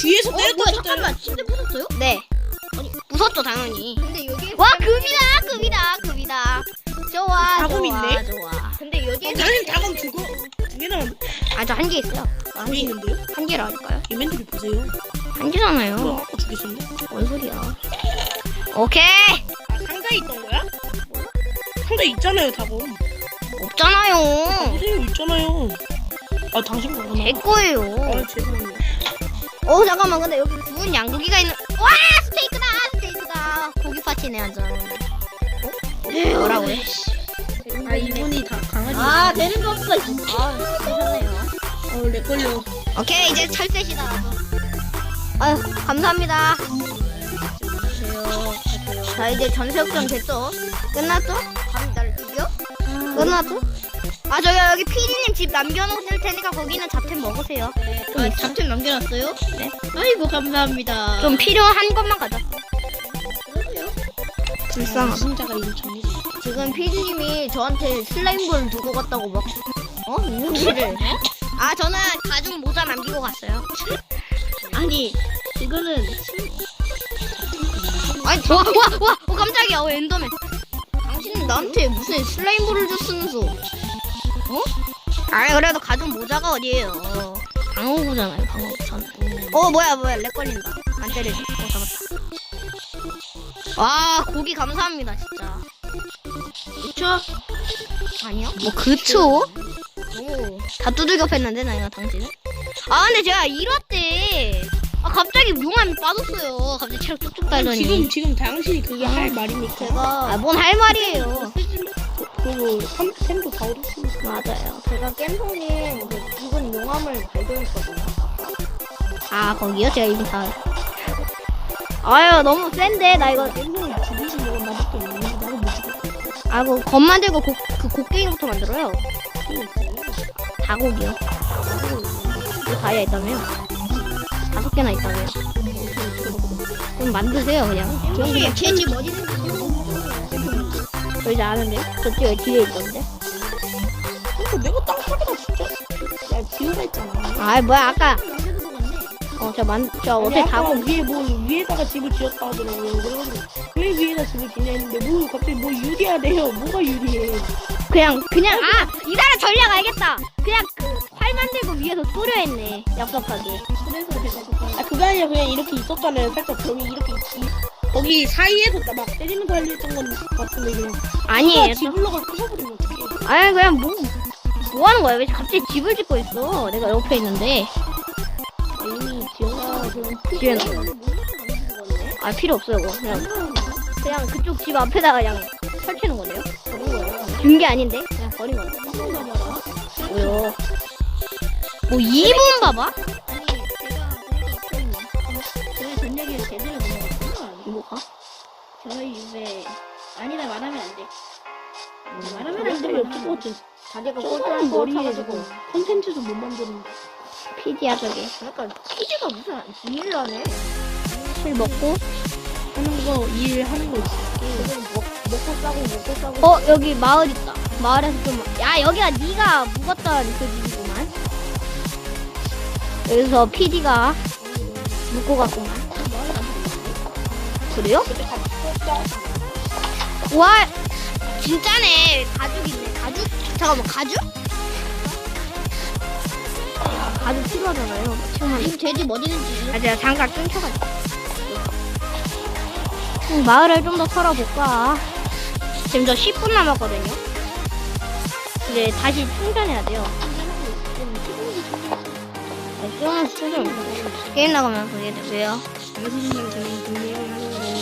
뒤에서 어 때렸다. 잠깐만 침대 부쉈어요? 네. 무섭죠 당연히. 근데 여기에서 와 급이다 급이다 급이다. 좋아 다금 좋아 있네? 좋아. 근데 어, 여기에서 당연히 다음 두고 두개 남았. 아저 한 개 있어요. 두개 있는데요? 한 개라니까요. 이멘트리 보세요. 한 개잖아요. 뭐야 아까 두개 있었네. 뭔 소리야? 오케이 아 상자에 있던 거야? 상자에 있잖아요 다금. 없잖아요. 보세요 있잖아요. 아 당신 거구나. 제 거예요. 아 죄송해요. 어 잠깐만 근데 여기 구운 양고기가 있는. 와 스테이크다 스테이크다. 고기 파티네 완전. 어? 뭐라고요? 아 이분이 다 강아지. 아 되는 거 없어 씨. 아 되셨네요. 어내 걸려. 오케이 이제 철새시다. 아유 감사합니다. 자 이제 전세역전 됐죠? 끝났죠? 밤날 죽여? 끝났죠? 아 저기 여기 피디님 집 남겨놓을 테니까 거기는 잡템 먹으세요. 아 잡템 남겨놨어요? 네 아이고 감사합니다 좀 필요한 것만 가져. 그러세요? 불쌍하다. 승자가 이거 정리. 지금 피디님이 저한테 슬라임볼 두고 갔다고 막 어? 무시를. 아 저는 가죽 모자 남기고 갔어요. 아니 이거는 아니 와 와 와 어, 깜짝이야 어, 엔더맨. 당신은 나한테 무슨 슬라임볼을 줬으면서 어? 아니 그래도 가죽 모자가 어디에요? 방어구잖아요 방어구 전. 어 뭐야 뭐야 렉 걸린다. 안 때리지. 어 잡았다. 와 고기 감사합니다 진짜. 그쵸? 아니요? 뭐 그쵸? 오, 다 두들겨 팼는데 나이가 당신은? 아 근데 제가 1화 때 아, 갑자기 용암이 빠졌어요. 갑자기 체력 쭉쭉 달더니. 지금 지금 당신이 그게 할 말입니까? 제가 아, 뭔 할 말이에요. 그리고 삼 템도 다 얻었으니까. 맞아요. 제가 깸성님 그 죽은 용암을 발견했거든요 아 거기요? 제가 이미 다. 아유 너무 센데 나 이거 땡땡이 죽이신 적은 나밖에 없는데 나도 못 죽였어. 아그 겉 만들고 곡, 그 곡괭이부터 만들어요. 다곡이요. 그 다이아 있다며요? 다섯 개나 있다며요. 그럼 만드세요 그냥. 저는 그냥 제집 어디 있는지 저 이제 아는데요? 저쪽에 뒤에 있던데. 그러니까 내가 땅 파기다 진짜. 야 비우가 있잖아. 아 뭐야 아까 남겨두고 갔네 어저만저 아니, 어제 아까 다곡 위에 뭐 위에다가 집을 지었다 하더라고요. 그래가지고 왜 위에다 집을 지냐 했는데 뭐 갑자기 뭐 유리하대요. 뭐가 유리해? 그냥 그냥 아 이사람 전략 알겠다. 그냥 그 활 만들고 위에서 뿌려 했네 얍삽하게. 그래서 제가 아 그게 아니라 그냥 이렇게 있었잖아요. 살짝 벽이 이렇게 있, 거기 사이에서 막 때리는 거 하려던 건 같은데 그냥 아니에요. 지블럭을 부숴버리면 어떡해. 아니 그냥 뭐. 뭐 하는 거야? 왜 갑자기 집을 짓고 있어? 내가 옆에 있는데. 아, 이미 지어서 그냥 뒤에 아 필요 없어요 그거. 그냥 그냥 그쪽 집 앞에다가 그냥 설치는 건데요. 준게 아닌데 그냥 버린 거네. 뭐요? 뭐 2분 봐봐? 아니 제가 그래도 저희 전략이 제대로 넘어갔구나 뭐가? 저희 집에 아니다 말하면 안돼 말하면 안돼 데 없을 것 같아. 자기가 저 사람 거 머리에 타가지고 지금 컨텐츠도 못 만드는데. 피디야 저게. 약간 피지가 무슨 하네 술 먹고. 하는 거 일 하는 거 있어. 지금 먹, 먹고 싸고 먹고 싸고 어 여기 마을 있다. 마을에서 좀. 야 여기가 네가 묵었던 그 집이구만. 여기서 PD가 묵고 갔구만. 그래요? 와 진짜네. 가죽 있네. 가죽? 잠깐만 가죽? 가죽 필요하잖아요. 지금 지금 제집 어디 있는지 아, 제가 잠깐 끊겨가지고. 음, 마을을 좀 더 털어볼까. 지금 저 10분 남았거든요. 이제 다시 충전해야 돼요. 네, 좀 충전. 게임 나가면 그게 되고요.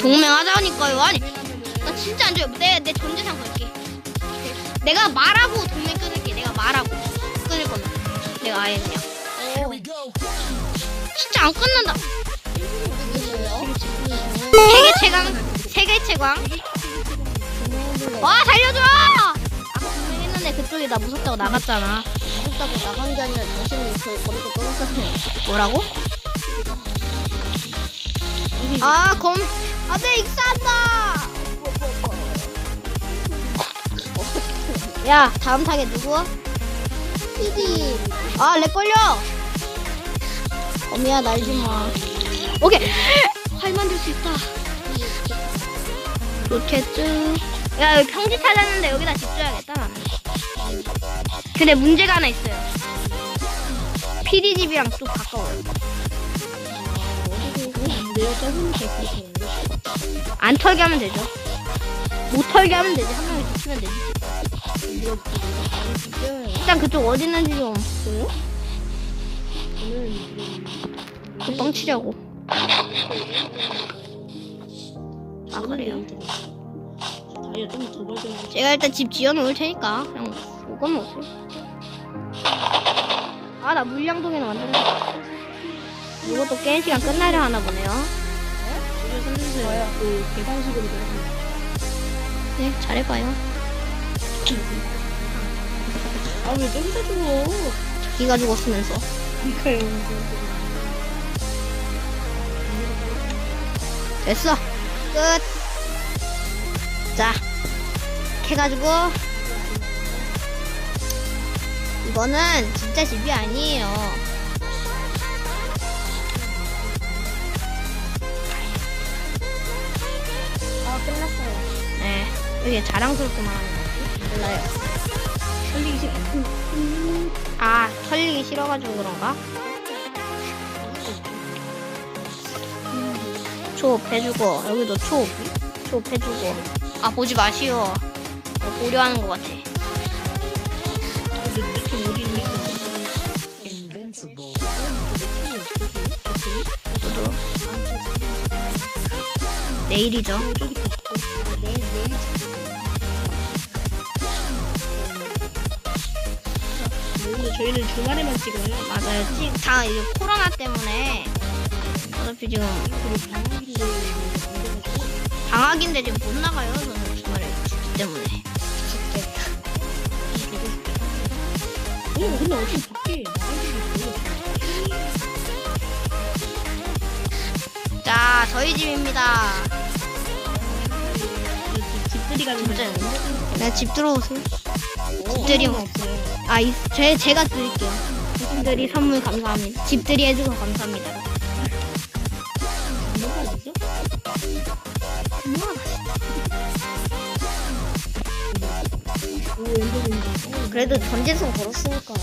동맹하자니까요. 아니, 나 진짜 안 좋아요. 내, 내 전재산 걸게. 내가 말하고 동맹 끊을게. 내가 말하고. 끊을 거면. 내가 아예 그냥. 진짜 안 끊는다. 세계 최강, 세계 최강. 와, 살려줘! 아까 동맹 했는데 그쪽이 나 무섭다고 나갔잖아. 무섭다고 나간 게 아니라 당신이 저희 거기서 떨어졌어요 뭐라고? 아, 검, 아, 내 익사한다! 야, 다음 타겟 누구? PD 아, 렉 걸려! 애미야 날지 마. 오케이. 활 만들 수 있다. 로켓츠. 야 여기 평지 찾았는데 여기다 집 줘야겠다. 근데 문제가 하나 있어요. PD 집이랑 좀 가까워요. 내가 저분이 잘 그렇게 안 털게 하면 되죠. 못 털게 하면 되지. 한 명이 지키면 되지. 일단 그쪽 어디 있는지 좀? 저는 금방 치려고. 아 그래요? 제가 일단 집 지어놓을 테니까 그냥 오건 오세요. 아나 물량동에는 완전. 이것도 게임 시간 끝나려 하나 보네요. 선생님 그 계산식으로 네 잘해봐요. 아왜 점사 줘? 자기가 죽었으면서. 그러니까요. 됐어. 끝. 자, 해가지고 이거는 진짜 집이 아니에요. 끝났어요. 네, 이게 자랑스럽게 말하는 거지? 몰라요. 살리기 싫어. 아, 털리기 싫어가지고 그런가? 초업 해주고 여기도 초업 초업 해주고 아 보지 마시오 어, 고려하는 것 같아? 저도 내일이죠 저희는 주말에만 찍어요. 맞아요. 지- 다 이제 코로나 때문에. 어차피 지금 그리고 방학인데 지금 못 나가요. 저는 주말에 죽기 때문에. 어, 근데 어차피 밖에 자 저희 집입니다. 집들이 가는? 거죠? 네, 집 들어오세요 집들이 없어요. 아, 이, 제, 제가 드릴게요. 집들이 선물 감사합니다. 집들이 해주고 감사합니다. 뭐가? 오. 그래도 전재성 걸었으니까.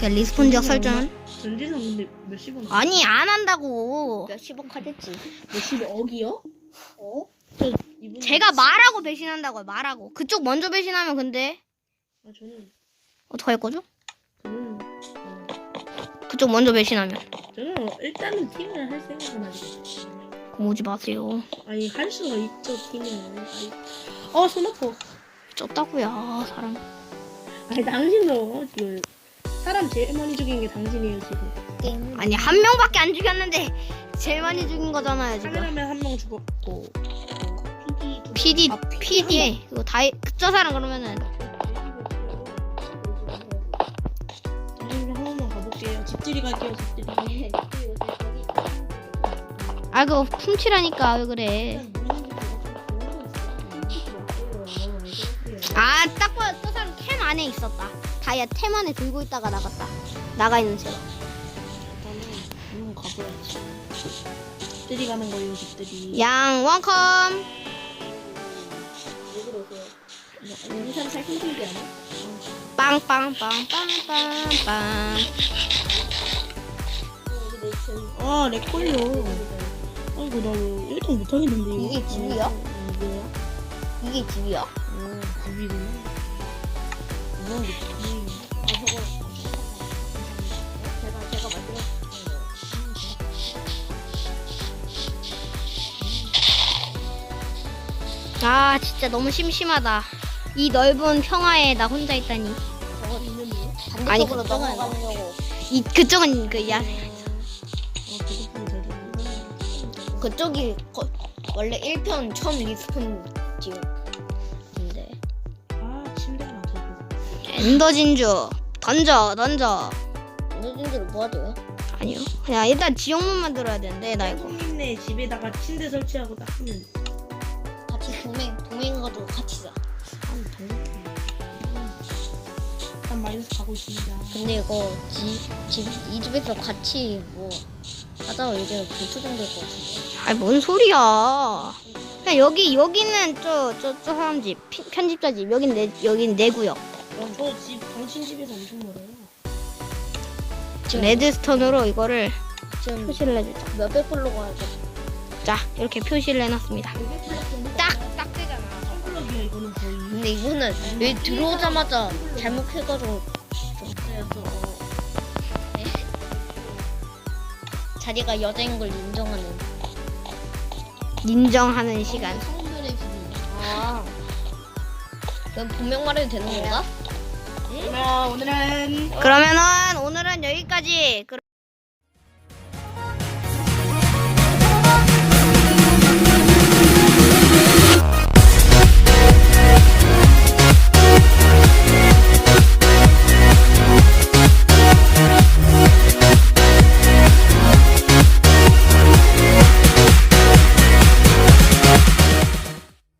제 리스폰 지역 설정은? 전재산 근데 몇십원? 아니, 안 한다고. 몇십억 하겠지. 몇십억이요? 어? 저 제가 말하고 배신한다고요, 말하고. 그쪽 먼저 배신하면 근데, 아 저는 어떡할 거죠? 저는 어, 그쪽 먼저 배신하면. 저는 일단은 팀을 할 생각은 아니에요. 그럼 오지 마세요. 아니 할 수가 있죠 팀은. 아니, 어손 아파. 쪘다고요, 사람. 아니 당신도 지금 사람 제일 많이 죽인 게 당신이에요 지금. 아니, 한 명밖에 안 죽였는데, 제일 많이 죽인 거잖아요, 지금. 카메라맨 한 명 죽었고. PD, 아, PD, 그거 다, 사람 그러면은, 한 번만 가볼게요. 집들이 갈게요 집들이. 아, 그거 훔치라니까, 왜 그래. 아, 딱 봐요. 저 사람 템 안에 있었다. 다이아 템 안에 들고 있다가 나갔다. 나가 있는 채로. 일단은 한번 가봐야지. 집들이 가는 거예요 집들이. 양 원컴. 빵빵빵빵빵빵. 아, 렉 걸려. 아이고, 나 이거 1등 못하겠는데, 이거. 이게 집이야? 어? 이게 집이야? 어, 집이구나. 제가 제가 말씀드렸어요. 아, 진짜 너무 심심하다. 이 넓은 평화에 나 혼자 있다니. 있는데 아니, 반대쪽으로 그쪽은 넘어가려고. 이 그쪽은 그 야. 어. 그쪽이 거, 원래 1편 처음 리스폰 지역인데. 아, 침대 하나 더. 엔더 진주. 던져, 던져. 어딘지를 뭐 하대요? 아니요. 그냥 일단 지옥문 만들어야 되는데 나 이거. 손님네 집에다가 침대 설치하고 딱 하면 돼. 같이 동맹 동맹 가지고 같이 자. 아. 일단 마이너스 가고 있습니다. 근데 이거 집집이 집에서 같이 뭐 하다가 이제 불수정될 것 같은데. 아니 뭔 소리야? 그냥 여기 여기는 저 저 저 사람 집 피- 편집자 집 여긴 내 여긴 내 구역. 어, 저집 당신 집에서 엄청 멀어요. 지금 레드스톤으로 이거를 지금 표시를 해주자. 몇백 불로 가야 돼? 자 이렇게 표시를 해놨습니다. 근데 이거는 여기 들어오자마자 잘못해가지고 좀 네. 자리가 여자인 걸 인정하는 인정하는 시간. 성별의 기준. 아. 그럼 본명 말해도 되는 건가? 그러면 오늘은 그러면은 오늘은 여기까지. 그럼